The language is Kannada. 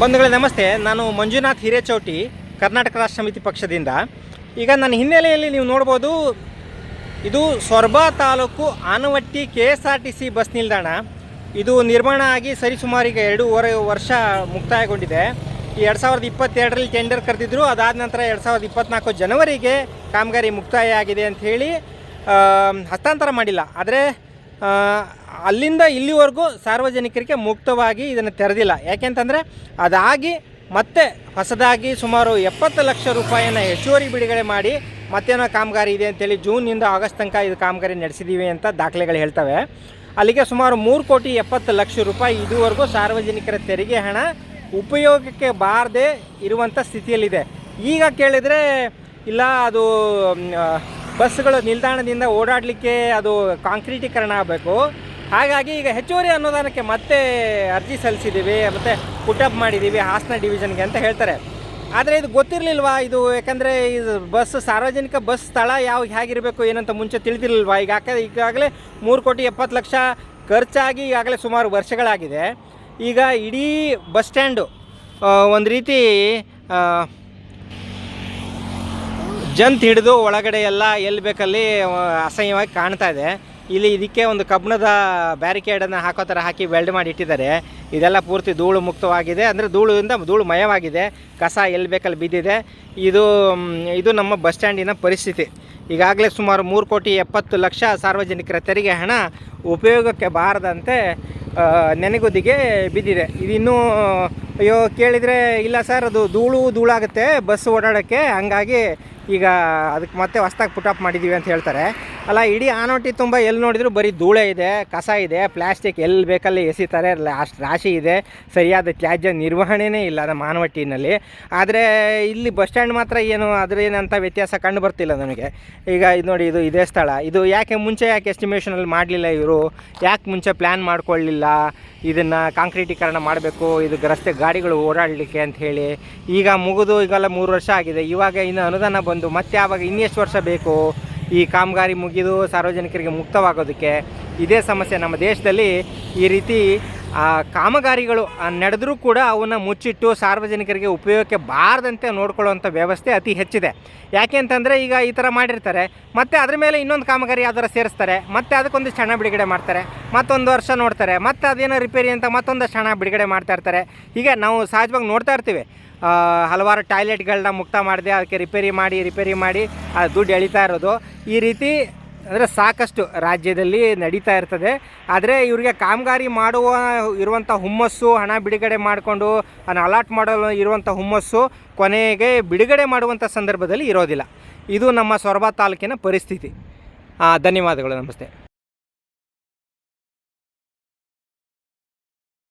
ಬಂಧುಗಳೇ, ನಮಸ್ತೆ. ನಾನು ಮಂಜುನಾಥ್ ಹಿರೇಚೌಟಿ, ಕರ್ನಾಟಕ ರಾಷ್ಟ್ರ ಸಮಿತಿ ಪಕ್ಷದಿಂದ. ಈಗ ನನ್ನ ಹಿನ್ನೆಲೆಯಲ್ಲಿ ನೀವು ನೋಡ್ಬೋದು, ಇದು Soraba taluk Anavatti K S R T C bus ನಿಲ್ದಾಣ. ಇದು ನಿರ್ಮಾಣ ಆಗಿ ಸರಿಸುಮಾರಿಗೆ ಎರಡೂವರೆ ವರ್ಷ ಮುಕ್ತಾಯಗೊಂಡಿದೆ. ಈ ಎರಡು ಸಾವಿರದ ಇಪ್ಪತ್ತೆರಡರಲ್ಲಿ ಟೆಂಡರ್ ಕರೆದಿದ್ದರು ಅದಾದ ನಂತರ ಎರಡು ಸಾವಿರದ ಇಪ್ಪತ್ನಾಲ್ಕು ಜನವರಿಗೆ ಕಾಮಗಾರಿ ಮುಕ್ತಾಯ ಆಗಿದೆ ಅಂತ ಹೇಳಿ ಹಸ್ತಾಂತರ ಮಾಡಿಲ್ಲ. ಆದರೆ ಅಲ್ಲಿಂದ ಇಲ್ಲಿವರೆಗೂ ಸಾರ್ವಜನಿಕರಿಗೆ ಮುಕ್ತವಾಗಿ ಇದನ್ನು ತೆರೆದಿಲ್ಲ. ಯಾಕೆಂತಂದರೆ ಅದಾಗಿ ಮತ್ತೆ ಹೊಸದಾಗಿ ಸುಮಾರು ಎಪ್ಪತ್ತು ಲಕ್ಷ ರೂಪಾಯಿಯನ್ನು ಹೆಚ್ಚುವರಿ ಬಿಡುಗಡೆ ಮಾಡಿ ಮತ್ತೇನೋ ಕಾಮಗಾರಿ ಇದೆ ಅಂತೇಳಿ ಜೂನ್ನಿಂದ ಆಗಸ್ಟ್ ತನಕ ಇದು ಕಾಮಗಾರಿ ನಡೆಸಿದ್ದೀವಿ ಅಂತ ದಾಖಲೆಗಳು ಹೇಳ್ತವೆ. ಅಲ್ಲಿಗೆ ಸುಮಾರು ಮೂರು ಕೋಟಿ ಎಪ್ಪತ್ತು ಲಕ್ಷ ರೂಪಾಯಿ ಇದುವರೆಗೂ ಸಾರ್ವಜನಿಕರ ತೆರಿಗೆ ಹಣ ಉಪಯೋಗಕ್ಕೆ ಬಾರದೆ ಇರುವಂಥ ಸ್ಥಿತಿಯಲ್ಲಿದೆ. ಈಗ ಕೇಳಿದರೆ ಇಲ್ಲ, ಅದು ಬಸ್ಗಳು ನಿಲ್ದಾಣದಿಂದ ಓಡಾಡಲಿಕ್ಕೆ ಅದು ಕಾಂಕ್ರೀಟೀಕರಣ ಆಗಬೇಕು. ಹಾಗಾಗಿ ಈಗ ಹೆಚ್ಚುವರಿ ಅನುದಾನಕ್ಕೆ ಮತ್ತೆ ಅರ್ಜಿ ಸಲ್ಲಿಸಿದ್ದೀವಿ, ಮತ್ತು ಪುಟಪ್ ಮಾಡಿದ್ದೀವಿ ಹಾಸನ ಡಿವಿಷನ್ಗೆ ಅಂತ ಹೇಳ್ತಾರೆ. ಆದರೆ ಇದು ಗೊತ್ತಿರಲಿಲ್ವಾ? ಇದು ಯಾಕಂದರೆ ಇದು ಬಸ್ ಸಾರ್ವಜನಿಕ ಬಸ್ ಸ್ಥಳ ಯಾವ ಹೇಗಿರಬೇಕು ಏನಂತ ಮುಂಚೆ ತಿಳಿದಿರಲಿಲ್ವಾ? ಈಗ ಯಾಕೆ ಈಗಾಗಲೇ ಮೂರು ಕೋಟಿ ಎಪ್ಪತ್ತು ಲಕ್ಷ ಖರ್ಚಾಗಿ ಈಗಾಗಲೇ ಸುಮಾರು ವರ್ಷಗಳಾಗಿದೆ. ಈಗ ಇಡೀ ಬಸ್ ಸ್ಟ್ಯಾಂಡು ಒಂದು ರೀತಿ ಜಂತ್ ಹಿಡಿದು ಒಳಗಡೆ ಎಲ್ಲ ಎಲ್ಲಿ ಬೇಕಲ್ಲಿ ಅಸಹ್ಯವಾಗಿ ಕಾಣ್ತಾ ಇದೆ. ಇಲ್ಲಿ ಇದಕ್ಕೆ ಒಂದು ಕಬ್ಬಿಣದ ಬ್ಯಾರಿಕೇಡನ್ನು ಹಾಕೋ ಥರ ಹಾಕಿ ವೆಲ್ಡ್ ಮಾಡಿ ಇಟ್ಟಿದ್ದಾರೆ. ಇದೆಲ್ಲ ಪೂರ್ತಿ ಧೂಳು ಮುಕ್ತವಾಗಿದೆ. ಅಂದರೆ ಧೂಳಿಂದ ಧೂಳು ಮಯವಾಗಿದೆ. ಕಸ ಎಲ್ಲಿ ಬೇಕಲ್ಲಿ ಬಿದ್ದಿದೆ. ಇದು ಇದು ನಮ್ಮ ಬಸ್ ಸ್ಟ್ಯಾಂಡಿನ ಪರಿಸ್ಥಿತಿ. ಈಗಾಗಲೇ ಸುಮಾರು ಮೂರು ಕೋಟಿ ಎಪ್ಪತ್ತು ಲಕ್ಷ ಸಾರ್ವಜನಿಕರ ತೆರಿಗೆ ಹಣ ಉಪಯೋಗಕ್ಕೆ ಬಾರದಂತೆ ನೆನೆಗುದಿಗೆ ಬಿದ್ದಿದೆ. ಇದಿನ್ನೂ ಅಯ್ಯೋ, ಕೇಳಿದರೆ ಇಲ್ಲ ಸರ್, ಅದು ಧೂಳು ಧೂಳಾಗುತ್ತೆ. ಬಸ್ ಓಡಾಡೋಕ್ಕೆ ಹಂಗಾಗಿ ಈಗ ಅದಕ್ಕೆ ಮತ್ತೆ ಹೊಸ್ದಾಗಿ ಪುಟಪ್ ಮಾಡಿದ್ದೀವಿ ಅಂತ ಹೇಳ್ತಾರೆ. ಅಲ್ಲ, ಇಡೀ ಆನೋಟಿ ತುಂಬ ಎಲ್ಲಿ ನೋಡಿದ್ರು ಬರೀ ಧೂಳೆ ಇದೆ, ಕಸ ಇದೆ, ಪ್ಲಾಸ್ಟಿಕ್ ಎಲ್ಲಿ ಬೇಕಲ್ಲಿ ಎಸಿತಾರೆ ಅಷ್ಟು ರಾಶಿ ಇದೆ, ಸರಿಯಾದ ತ್ಯಾಜ್ಯ ನಿರ್ವಹಣೆನೇ ಇಲ್ಲ ನಮ್ಮ ಮಾನವಟ್ಟಿನಲ್ಲಿ ಆದರೆ ಇಲ್ಲಿ ಬಸ್ ಸ್ಟ್ಯಾಂಡ್ ಮಾತ್ರ ಏನು ಅದ್ರೇನಂತ ವ್ಯತ್ಯಾಸ ಕಂಡು ಬರ್ತಿಲ್ಲ ನನಗೆ ಈಗ ಇದು ನೋಡಿ, ಇದು ಇದೇ ಸ್ಥಳ. ಇದು ಯಾಕೆ ಮುಂಚೆ ಯಾಕೆ ಎಸ್ಟಿಮೇಷನಲ್ಲಿ ಮಾಡಲಿಲ್ಲ ಇವರು? ಯಾಕೆ ಮುಂಚೆ ಪ್ಲ್ಯಾನ್ ಮಾಡ್ಕೊಳ್ಳಿಲ್ಲ? ಇದನ್ನು ಕಾಂಕ್ರೀಟೀಕರಣ ಮಾಡಬೇಕು, ಇದು ರಸ್ತೆ ಗಾಡಿಗಳು ಓಡಾಡಲಿಕ್ಕೆ ಅಂತ ಹೇಳಿ. ಈಗ ಮುಗಿದು ಈಗೆಲ್ಲ ಮೂರು ವರ್ಷ ಆಗಿದೆ. ಇವಾಗ ಇನ್ನು ಅನುದಾನ ಬಂದು ಮತ್ತೆ ಆವಾಗ ಇನ್ನೆಷ್ಟು ವರ್ಷ ಬೇಕು? ಈ ಕಾಮಗಾರಿ ಮುಗಿದು ಸಾರ್ವಜನಿಕರಿಗೆ ಮುಕ್ತವಾಗೋದಕ್ಕೆ ಇದೇ ಸಮಸ್ಯೆ ನಮ್ಮ ದೇಶದಲ್ಲಿ ಈ ರೀತಿ ಆ ಕಾಮಗಾರಿಗಳು ನಡೆದರೂ ಕೂಡ ಅವನ್ನು ಮುಚ್ಚಿಟ್ಟು ಸಾರ್ವಜನಿಕರಿಗೆ ಉಪಯೋಗಕ್ಕೆ ಬಾರದಂತೆ ನೋಡ್ಕೊಳ್ಳುವಂಥ ವ್ಯವಸ್ಥೆ ಅತಿ ಹೆಚ್ಚಿದೆ. ಯಾಕೆ ಅಂತಂದರೆ ಈಗ ಈ ಥರ ಮಾಡಿರ್ತಾರೆ, ಮತ್ತು ಅದ್ರ ಮೇಲೆ ಇನ್ನೊಂದು ಕಾಮಗಾರಿ ಯಾವ್ದಾರ ಸೇರಿಸ್ತಾರೆ, ಮತ್ತೆ ಅದಕ್ಕೊಂದಿಷ್ಟು ಹಣ ಬಿಡುಗಡೆ ಮಾಡ್ತಾರೆ, ಮತ್ತೊಂದು ವರ್ಷ ನೋಡ್ತಾರೆ, ಮತ್ತು ಅದೇನೋ ರಿಪೇರಿ ಅಂತ ಮತ್ತೊಂದಷ್ಟು ಹಣ ಬಿಡುಗಡೆ ಮಾಡ್ತಾ ಇರ್ತಾರೆ. ಹೀಗೆ ನಾವು ಸಹಜವಾಗಿ ನೋಡ್ತಾ ಇರ್ತೀವಿ. ಹಲವಾರು ಟಾಯ್ಲೆಟ್ಗಳನ್ನ ಮುಕ್ತ ಮಾಡಿದೆ, ಅದಕ್ಕೆ ರಿಪೇರಿ ಮಾಡಿ ರಿಪೇರಿ ಮಾಡಿ ದುಡ್ಡು ಎಳಿತಾ ಇರೋದು. ಈ ರೀತಿ ಅಂದರೆ ಸಾಕಷ್ಟು ರಾಜ್ಯದಲ್ಲಿ ನಡೀತಾ ಇರ್ತದೆ. ಆದರೆ ಇವರಿಗೆ ಕಾಮಗಾರಿ ಮಾಡುವ ಇರುವಂಥ ಹುಮ್ಮಸ್ಸು, ಹಣ ಬಿಡುಗಡೆ ಮಾಡಿಕೊಂಡು ಅದನ್ನು ಅಲಾಟ್ ಮಾಡಲು ಇರುವಂಥ ಹುಮ್ಮಸ್ಸು ಕೊನೆಗೆ ಬಿಡುಗಡೆ ಮಾಡುವಂಥ ಸಂದರ್ಭದಲ್ಲಿ ಇರೋದಿಲ್ಲ. ಇದು ನಮ್ಮ ಸೊರಬ ತಾಲೂಕಿನ ಪರಿಸ್ಥಿತಿ. ಧನ್ಯವಾದಗಳು, ನಮಸ್ತೆ.